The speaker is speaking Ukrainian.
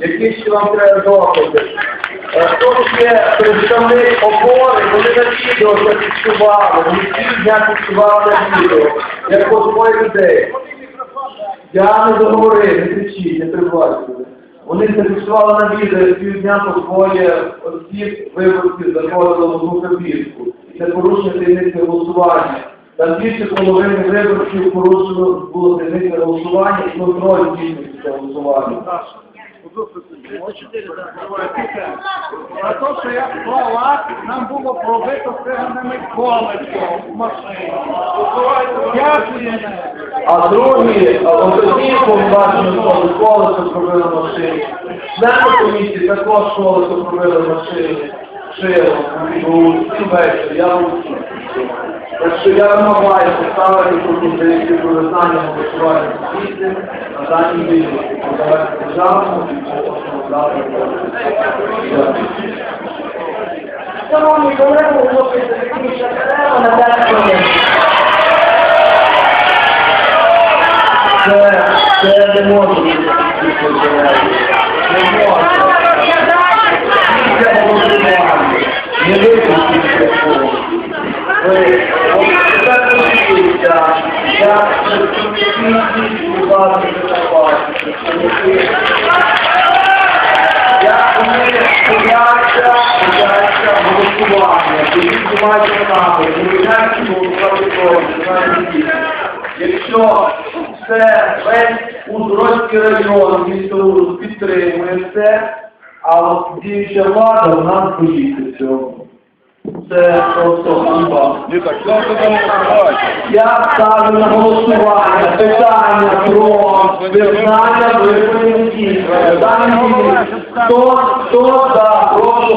Які ще вам треба докази? Е, Хто є представник опори, вони на відео зафіксували, вони всі дня фіксували на відео, як двоє людей. Я не договорив, не кричіть, не перебувайте. Вони зафіксували на відео, як півдня по двоє осіб виборців заходили в одну кабінку. Це порушення таємниці голосування. Там більше половини виборців порушено було таємнице голосування і контроль дійсності голосування. А то, що я права, нам було пробито сигнальними колесом в машині. А другі, а отоді бачимо, що колесо пробили машину. Члени комісії також колесо пробили машину. Шило, у всі вечір, я вручу. Так що я вимагаю поставити пропозицію про визнання голосування світлі на даній відео. Подавати державному і дати. Шановні колеги, оголошується технічна перерва на 10 хвилин. Це, це не може бути. Не може. Це голосування. Не виключити такого. Ви, я вас не бачите. Я вони бояться, бояться голосування, бувають нами, бояться голосувати Якщо це весь Узгородський район, місто підтримує це, а діюча влада в нас боїться цього. Це просто хіба. Я ставлю на голосування питання про визнання виборів. Хто, хто за, прошу